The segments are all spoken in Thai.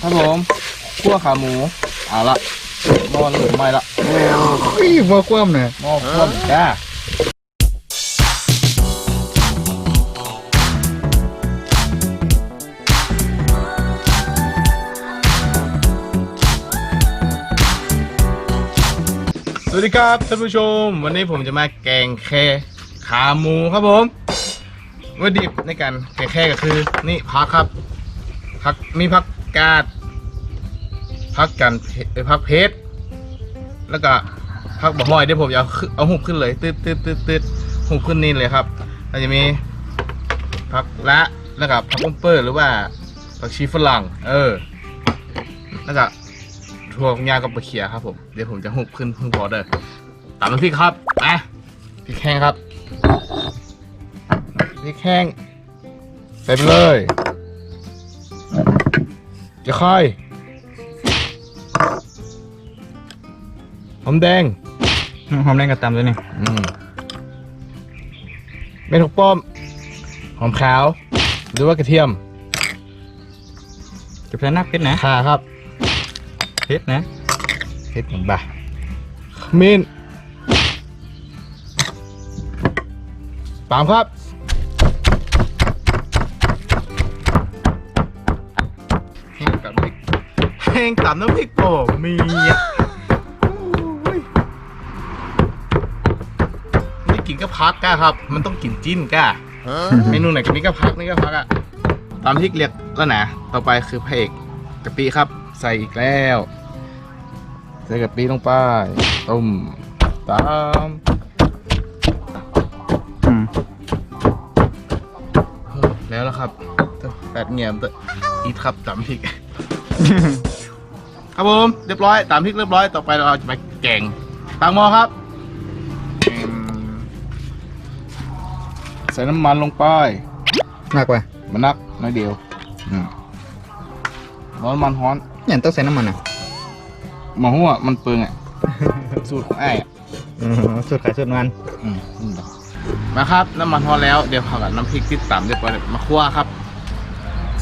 ครับผมคั่วขาหมูเอาละหม้อเหลือไม่ละโอ้ยบ่คว่ำเนี่ยหม้อคั่วหมูจ้าสวัสดีครับท่านผู้ชม วันนี้ผมจะมาแกงแค่ขาหมูครับผมวัตถุดิบในการแกงแค่ก็คือ นี่ผักครับผักมีผัก กาดผักกันเอ่อผักเพชรแล้วก็ผักบะห้อยเดี๋ยวผมจะเอาเอาหุบขึ้นเลยตืดตืดตืดตืดหุบขึ้นนี่เลยครับแล้วจะมีผักละแล้วก็ผักปุ้มเปอร์หรือว่าผักชีฝรั่ง เออ แล้วก็ถั่วงากับปลาเขียครับผมเดี๋ยวผมจะหุบขึ้นเพิ่งพอเด้อตามน้ำพริกครับมาพริกแห้งครับพริกแห้งใส่ไปเลย จะค่อยหอมแดงหอมแดงกระตำด้วยนี่อืมเม็ดหัวป้อม หอมขาว หรือว่ากระเทียมจะเป็นนักเพชรนะข่าครับเพชรนะเห็ดหนึ่งบาทมินตามครับ งตำน้ำพริกโป่มีอะโอ้ยนี่กินก็พักก้าครับ มันต้องกินจิ้นก้าเมนูไหนก็มีก็พักนี่ก็พักอะตามที่เรียกแล้วนะต่อไปคือพระเอกกะปิครับ ใส่อีกแล้วใส่กะปิลงไปต้มตามอืมแล้วละครับแปดเงียมตัวอีทครับตามพริก ครับผมเรียบร้อยตามพริกเรียบร้อยต่อไปเราจะไปแกงตังหม้อครับอืมใส่น้ำมันลงไปมากกว่ามันนักน้อยเดียวอืมร้อนมันฮ้อนเนี่ยต้องใส่น้ำมันอะหมาหัวมันเปลืองอะ สูตรของไอ้ายอะอืมสูตรขายสูตรมันอืมนี่แหละมาครับน้ำมันพอแล้วเดี๋ยวผักกับน้ำพริกที่ต่ำเรียบร้อยมาคั่วครับ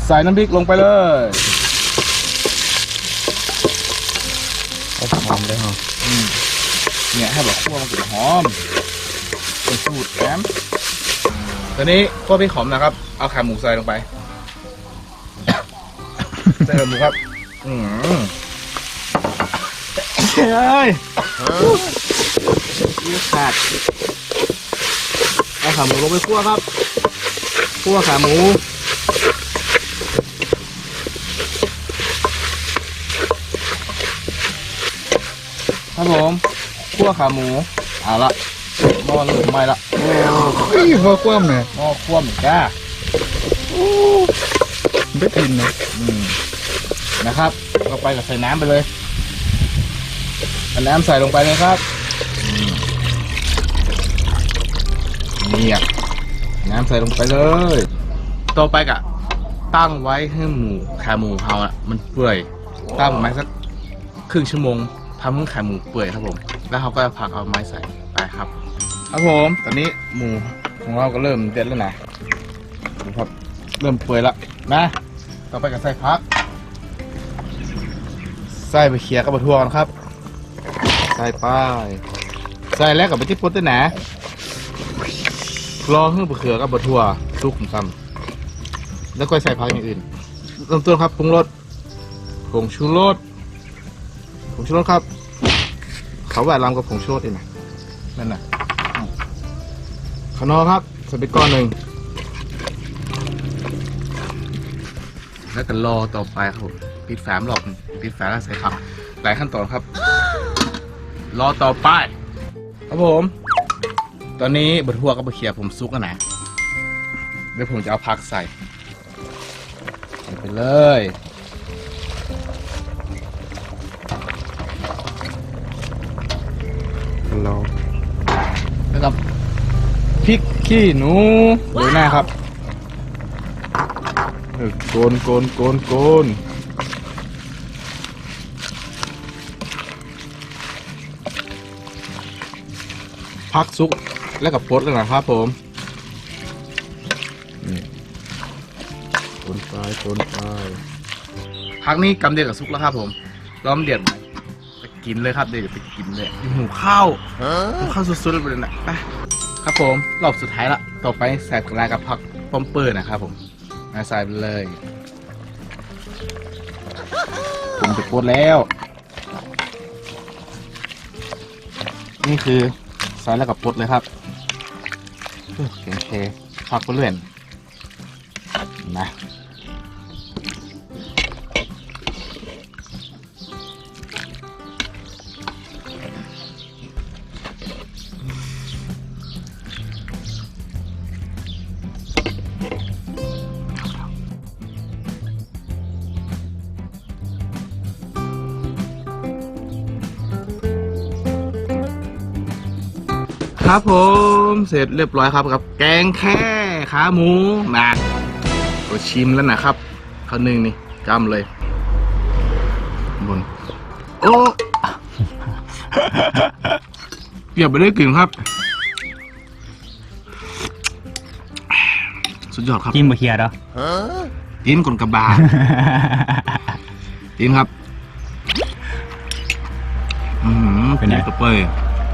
ใส่น้ำพริกลงไปเลย หอมเลยหออืมเนี่ยให้แบบคั่วมันกลิ่นหอมเป็นสูตรแอมตอนนี้คั่วพริกหอมนะครับ เอาขาหมูใส่ลงไปใส่ขาหมูครับอืมเฮ้ยยืดขาดเอาขาหมูลงไปคั่วครับคั่วขาหมู ครับผมคั่วขาหมูเอาละหม้อเหลือไม่ละโอ้ยบ่คว่ำเนี่ยหม้อคั่วเหมือนกันได้กินนะอืมนะครับก็ไปกับใส่น้ำไปเลยเอาน้ำใส่ลงไปเลยครับอืมนี่อะน้ำใส่ลงไปเลยต่อไปกะ ตั้งไว้ให้หมูขาหมูเขาอะ มันเปื่อยตั้งประมาณสักครึ่งชั่วโมง ทำให้ขาหมูเปื่อยครับผม แล้วเขาก็พักเอาไม้ใส่ไปครับ ครับผม ตอนนี้หมูของเราก็เริ่มเด็ดแล้วนะดูครับ เริ่มเปื่อยแล้วนะ ต่อไปก็ใส่พักใส่ไปเคี่ยกับบะทั่วกันครับใส่ไปใส่แล้วกับไปที่ปุ๊ดด้วยนะรอให้บะเขือกับบะทั่วสุกซ้ำแล้วก็ใส่ผักอย่างอื่นเริ่มต้นครับปรุงรสผงชูรส ผงชูรสครับ เขาแหวนลำกับผงชูรสเองนะนั่นน่ะขนอครับใส่ไปก้อนหนึ่งแล้วก็รอต่อไปครับผมปิดแฟ้มหลอกหนึ่งปิดแฟ้มแล้วใส่ผักหลายขั้นตอนครับ รอต่อไป ครับผม ตอนนี้บะทั่วกับบะเขียผมซุกแล้วนะ เดี๋ยวผมจะเอาผักใส่ใส่ไปเลย เราแล้วก็พริกขี้หนูโรยหน้าครับเออโกนโกนโกนโกนพักซุกแล้วกับพดแล้วนะครับผมนี่โกนไปโกนไปพักนี้กำเดียวกับซุกแล้วครับผมล้อมเดือดไป กินเลยครับเดี๋ยวไปกินเลยหิวข้าวหิวข้าวสุดๆเลยนะไปครับผมรอบสุดท้ายละต่อไปใส่กระลากับผักป้อมเปิดนะครับผมมาใส่ไปเลยผมจะปวดแล้ว นี่คือใส่แล้วกับปดเลยครับโอเคผักก็เลื่อนนะ ครับผมเสร็จเรียบร้อยครับกับแกงแค่ขาหมูนะก็ชิมแล้วนะครับข้าวหนึ่งนี่จำเลยบนโอ้เกียบไปได้กลิ่นครับ สุดยอดครับจิ้มบะเคียดเหรอกินกลกระบากินครับอืมเป็นไงกระเปย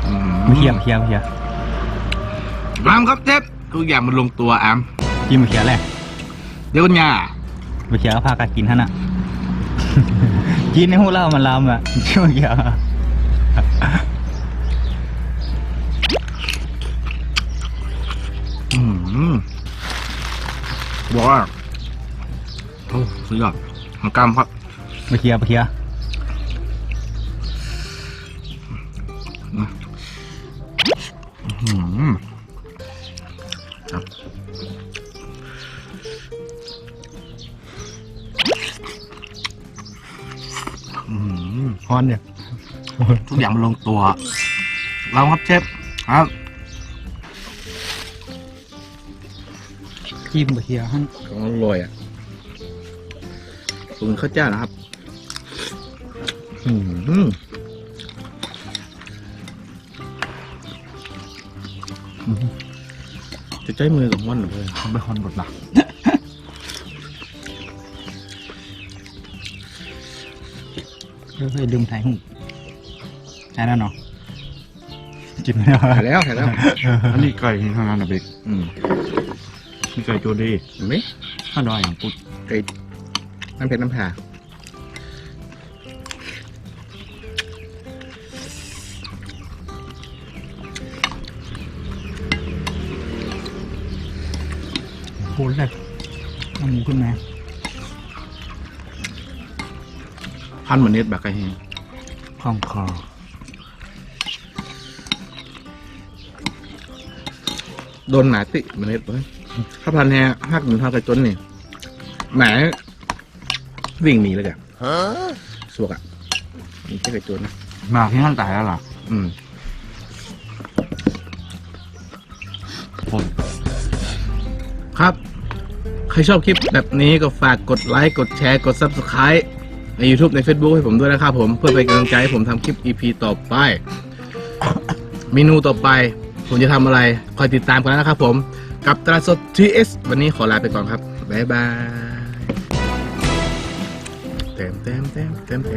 อืมบะเคียบะเคียบะเคีย อามครับเจ็บทุกอย่างมันลงตัวอามจิ้มบะเคียแหละเดี๋ยวกันยาบะเคียก็พากันกินท่านอะ กินในหูเล่ามันลำอะจิ้มบะเคียอืมบอกว่าโอ้สุดยอดของกรรมครับบะเคียบะเคียอืม ฮอนเนี่ยทุกอย่างมันลงตัวเราครับเชฟครับจิ้มบะเคียฮั่นของอร่อยอะปรุงข้าวเจ้านะครับอืมจะใช้มือกับมันเหรอเพื่อนเบคอนบดหลัก เฮ้ยลืมถ่ายหูใช่แล้วเนาะจิ้มไม่ได้ถ่ายแล้วถ่ายแล้ว อันนี้ไก่เท่านั้นนะเบกอืมนี่ไก่โจดีเห็นไหมข้าวดอยอย่างปุ๊บไก่น้ำเพชรน้ำผาโหเลยเอาหมูขึ้นมา พันเหมือนเน็ตแบบไก่แห้งคล่องคอโดนหนาติเหมือนเน็ตเลยถ้าพันแห้งหักเหมือนทางไก่จนนี่หมาวิ่งหนีเลยจ้ะสวกอะนี่แค่ไก่จนนะมาที่นั่นตายแล้วเหรออืมผมครับ ใครชอบคลิปแบบนี้ก็ฝากกดไลค์ กดแชร์ กด Subscribe ใน YouTube ใน Facebook ให้ผมด้วยนะครับผมเพื่อเป็นกำลังใจให้ผมทำคลิป EP ต่อไปเมนูต่อไป ผมจะทำอะไร คอยติดตามกันนะครับผม กับตราสด TS วันนี้ขอลาไปก่อนครับ บ๊ายบายเต็มเต็มเต็มเต็มเต็ม